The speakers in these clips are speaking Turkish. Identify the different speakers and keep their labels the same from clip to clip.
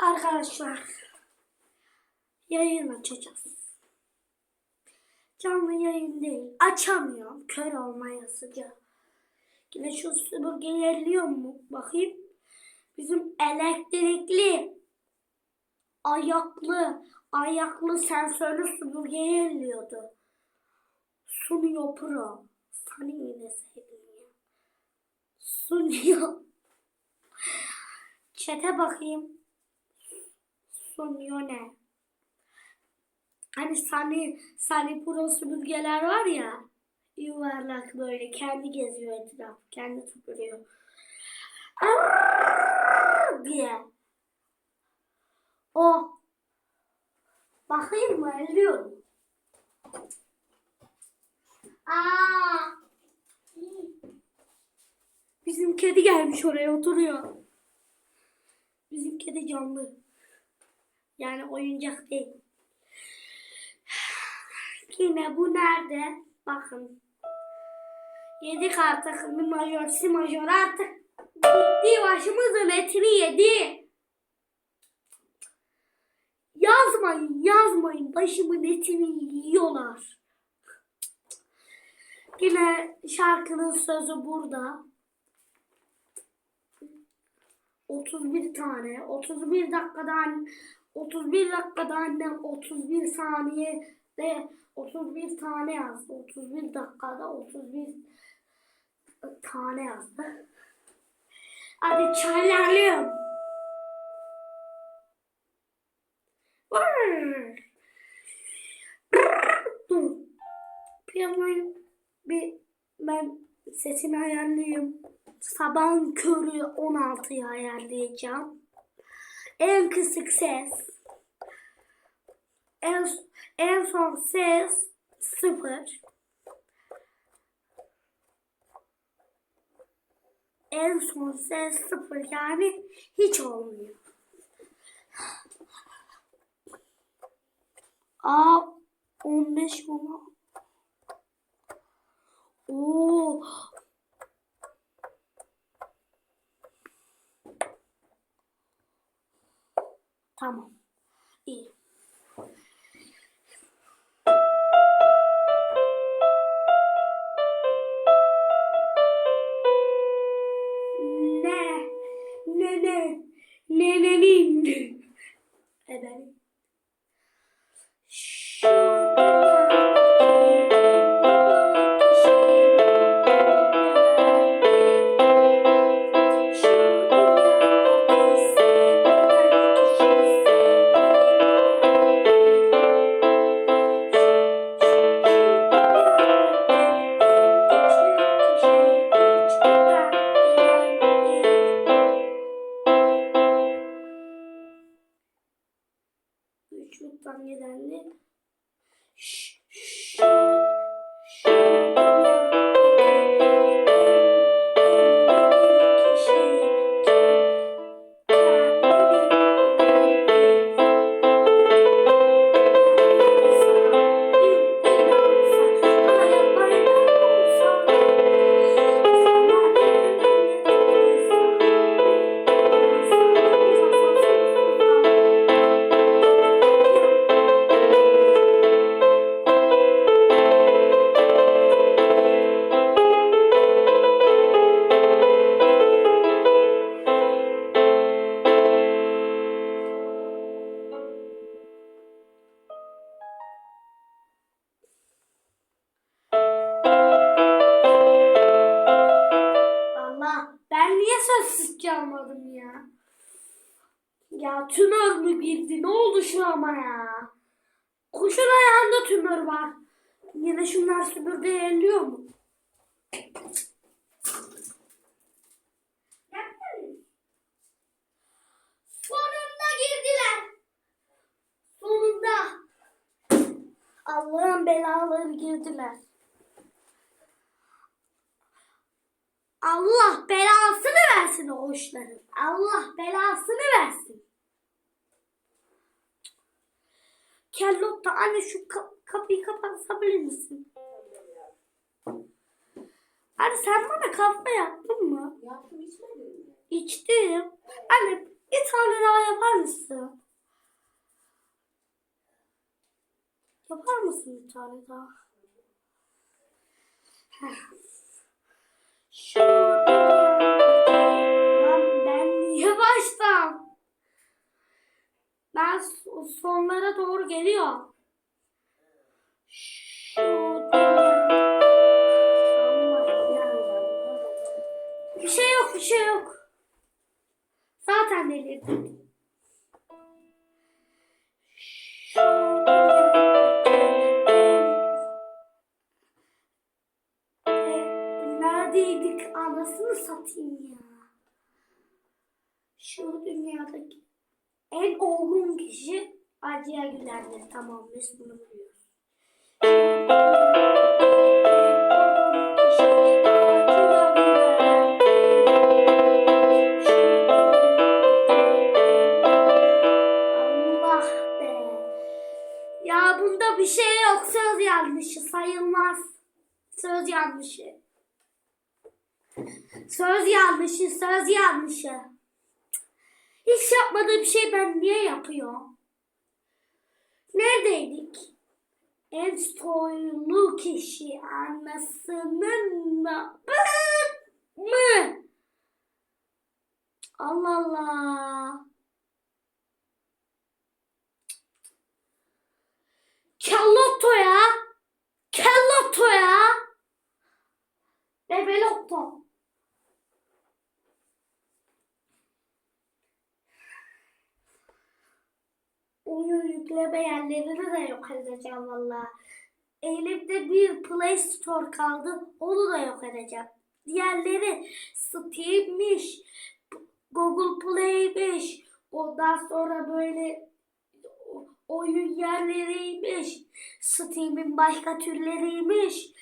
Speaker 1: Arkadaşlar yayın açacağız. Canlı yayın değil. Açamıyorum. Kör olmaya sıcak. Yine şu süpürge yerliyor mu? Bakayım. Bizim elektrikli ayaklı ayaklı sensörlü süpürge yerliyordu. Sunuyor Pro. Sani yine sevdim ya. Sunuyor. Çete bakayım. Sunuyor ne? Hani Sani, Sani Pro süpürgeler var ya. Yuvarlak böyle kendi geziyor etraf. Kendi süpürüyor. Arrrr diye. O. Bakayım mı? Elliyorum. Aa. Bizim kedi gelmiş oraya oturuyor. Bizim kedi canlı. Yani oyuncak değil. Yine bu nerede? Bakın. Yedik artık mi majör si majör artık gitti başımızın etini yedi. Yazmayın yazmayın başımın etini yiyorlar. Yine şarkının sözü burada. 31 tane. 31 dakikada anne, 31 dakikada annem 31 saniye de 31 tane yazdı. 31 dakikada 31 tane yazdı. Hadi. Dur. Piyanoyu bir ben sesini ayarlayayım. Sabahın körü 16'ya ayarlayacağım. En kısık ses. En, en son ses 0. En son ses 0 yani hiç olmuyor. Aa 15 mu? Oo Tamam. Sessiz çalmadım ya? Ya tümör mü girdi? Ne oldu şu ama ya? Kuşun ayağında tümör var. Yine şunlar süpürge elliyor mu? Sonunda girdiler. Sonunda. Allah'ın belaları girdiler. Allah belasını versin o hoşların. Allah belasını versin. Kellotta anne şu ka- kapıyı kapatabilir misin? Anne sen bana kahve yaptın mı?
Speaker 2: Yaptım içmedin mi?
Speaker 1: İçtim. Anne bir tane daha yapar mısın? Yapar mısın bir tane daha? Şöyle. Sonlara doğru geliyorum. Şu. Bir şey yok, bir şey yok. Zaten delirdim. Neredeydik anasını satayım ya. Şu dünyadaki en olgun kişi Acıya Güler'dir. Tamam biz bunu biliyoruz. Bir şey yok. Söz yanlışı sayılmaz. Söz yanlışı. Söz yanlışı, söz yanlışı. Hiç yapmadığı bir şey ben niye yapıyorum? Neredeydik? En soylu kişi anasının mı? mı? Allah Allah. Kellotto ya. Kellotto ya. Bebelotto. Oyun yükleme yerlerini de yok edeceğim valla. Elimde bir Play Store kaldı. Onu da yok edeceğim. Diğerleri Steam'miş, Google Play'miş. Ondan sonra böyle oyun yerleriymiş. Steam'in başka türleriymiş.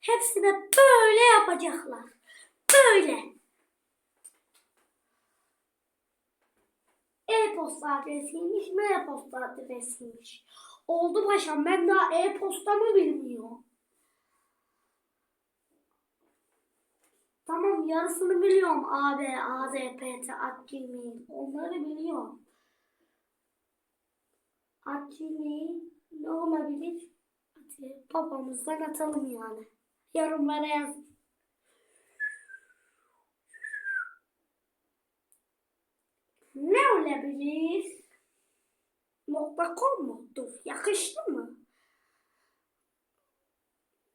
Speaker 1: Hepsine böyle yapacaklar. Böyle. E-posta adresiymiş, M-posta adresiymiş. Oldu paşam ben daha e-postamı bilmiyorum. Tamam yarısını biliyorum. AB, AZPT, Akgmail. Onları biliyorum. Akgmail ne olabilir? Hadi babamızdan atalım yani. Yorumlara yazın. Ne olabilir? Nokta com mu? Dur yakıştı mı?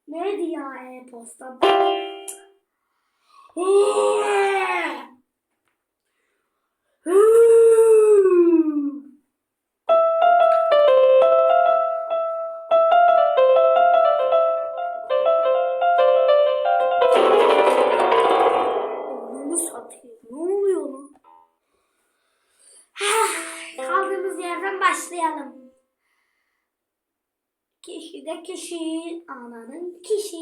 Speaker 1: Neydi ya e-posta? Başlayalım. Kişi de kişi, ananın kişi.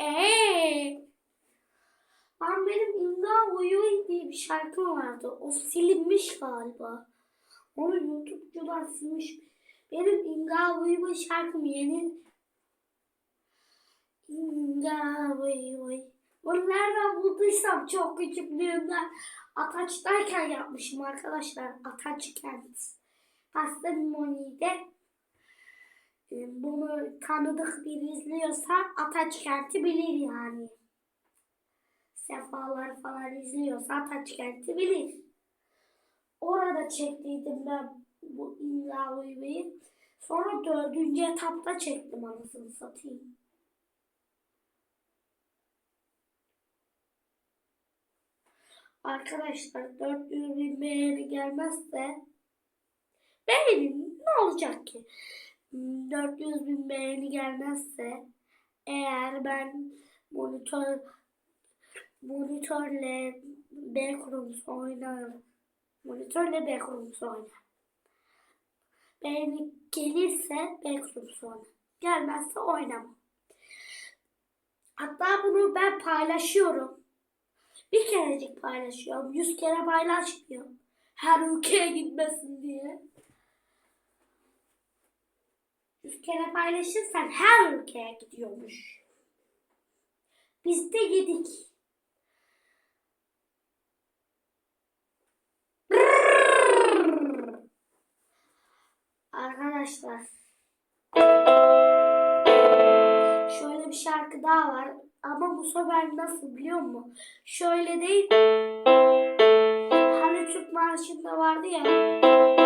Speaker 1: Eee. Ben benim İmda Uyuy diye bir şarkım vardı. O silinmiş galiba. Onu YouTube'cular silmiş. Benim İmda Uyuy şarkım yeni. İmda Uyuy. Bunu nereden bulduysam çok küçüklüğümden Ataç'tayken yapmışım arkadaşlar. Ataç kent. Kastamoni'de e, bunu tanıdık bir izliyorsa Ataç kenti bilir yani. Sefalar falan izliyorsa Ataç kenti bilir. Orada çektiydim ben bu imza uyumayı. Sonra dördüncü etapta çektim anasını satayım. Arkadaşlar 400 bin beğeni gelmezse beğenin ne olacak ki? 400 bin beğeni gelmezse eğer ben monitör monitörle Backrooms oynarım. Monitörle Backrooms oynarım. Beğeni gelirse Backrooms oynarım. Gelmezse oynamam. Hatta bunu ben paylaşıyorum. Bir kerecik paylaşıyorum. Yüz kere paylaşmıyorum. Her ülkeye gitmesin diye yüz kere paylaşırsan her ülkeye gidiyormuş. Biz de yedik. Arkadaşlar. Şöyle bir şarkı daha var. Ama bu sefer nasıl biliyor musun? Şöyle değil. Hani Türk marşında vardı ya.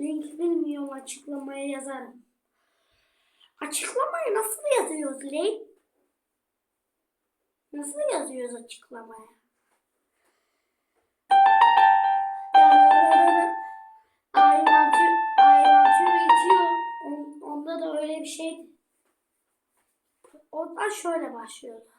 Speaker 1: Link bilmiyorum açıklamaya yazarım. Açıklamaya nasıl yazıyoruz link? Nasıl yazıyoruz açıklamaya? Onda da öyle bir şey. Ondan şöyle başlıyordu.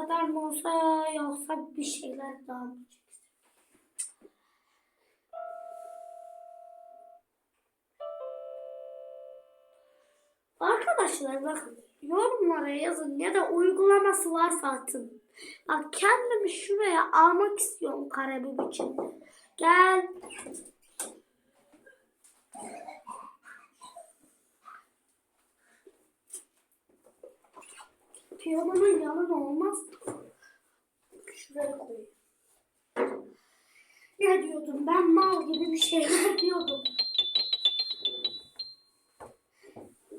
Speaker 1: Kadar mı olsa yoksa bir şeyler daha mı? Arkadaşlar bakın yorumlara yazın ya da uygulaması varsa atın. Bak kendimi şuraya almak istiyorum karebim için. Gel. Piyanonun yanına olmaz. Şuraya koyayım. Ne diyordum ben mal gibi bir şeyler diyordum.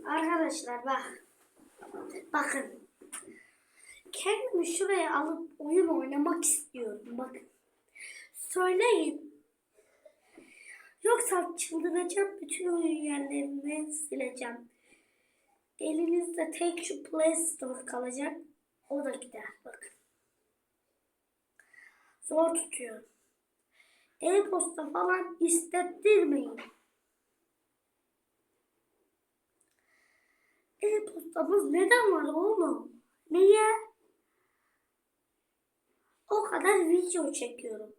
Speaker 1: Arkadaşlar bak. Bakın. Kendimi şuraya alıp oyun oynamak istiyorum. Bakın. Söyleyin. Yoksa çıldıracağım. Bütün oyun yerlerini sileceğim. Elinizde tek şu Play Store kalacak. O da gider. Bakın. Zor tutuyorum. E-posta falan istettirmeyin. E-postamız neden var oğlum? Niye? O kadar video çekiyorum.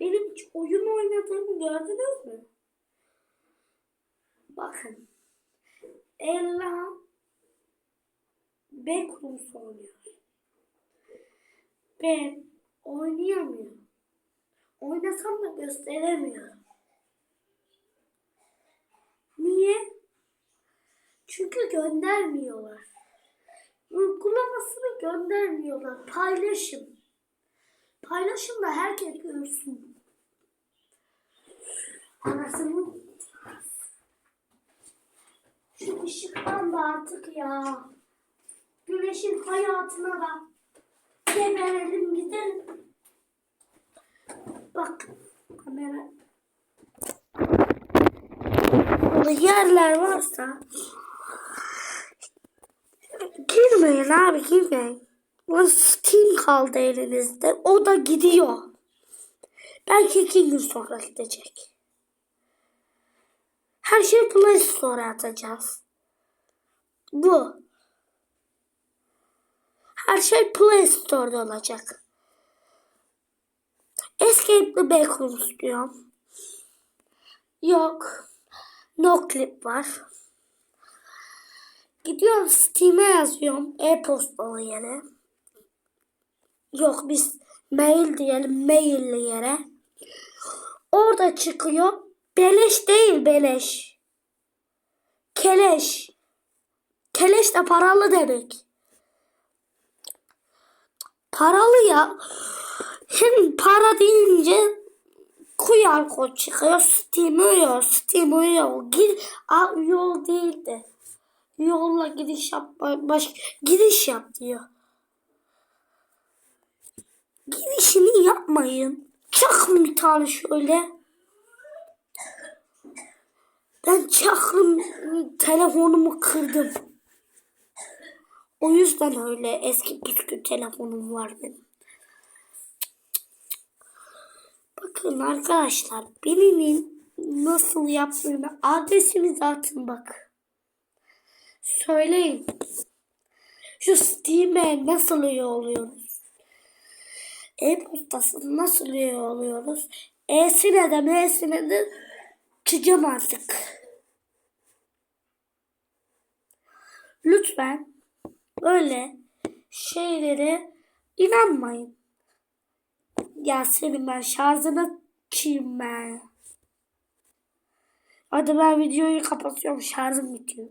Speaker 1: Benim hiç oyun oynadığımı gördünüz mü? Bakın. Ella Backrooms oynuyor. Ben oynayamıyorum. Oynasam da gösteremiyorum. Niye? Çünkü göndermiyorlar. Uygulamasını göndermiyorlar. Paylaşım. Paylaşın da herkes görsün. Anasını şu ışıktan da artık ya. Güneşin hayatına da geberelim gidelim. Bak kamera. Burada yerler varsa girmeyin abi girmeyin. Lan Steam kaldı elinizde. O da gidiyor. Belki iki gün sonra gidecek. Her şeyi Play Store'a atacağız. Bu. Her şey Play Store'da olacak. Escape'li Backrooms diyorum. Yok. No clip var. Gidiyorum Steam'e yazıyorum. E-postalı yere. Yok biz mail diyelim mailli yere. Orada çıkıyor. Beleş değil beleş. Keleş. Keleş de paralı demek. Paralı ya. Hem para deyince kuyar ko çıkıyor. Steam uyuyor. Steam uyuyor. Gir, Aa, yol değildi. Yolla gidiş yap. Baş, gidiş yap diyor. Girişini yapmayın. Çakın bir tane şöyle. Ben çakrım telefonumu kırdım. O yüzden öyle eski püskü telefonum var benim. Bakın arkadaşlar birinin nasıl yaptığını adresimi zaten bak. Söyleyin. Şu Steam'e nasıl üye oluyoruz? E-postasını nasıl üye oluyoruz? E'sine de M'sine de çıkacağım artık. Lütfen öyle şeylere inanmayın. Ya senin ben şarjını kim ben? Hadi ben videoyu kapatıyorum şarjım bitiyor.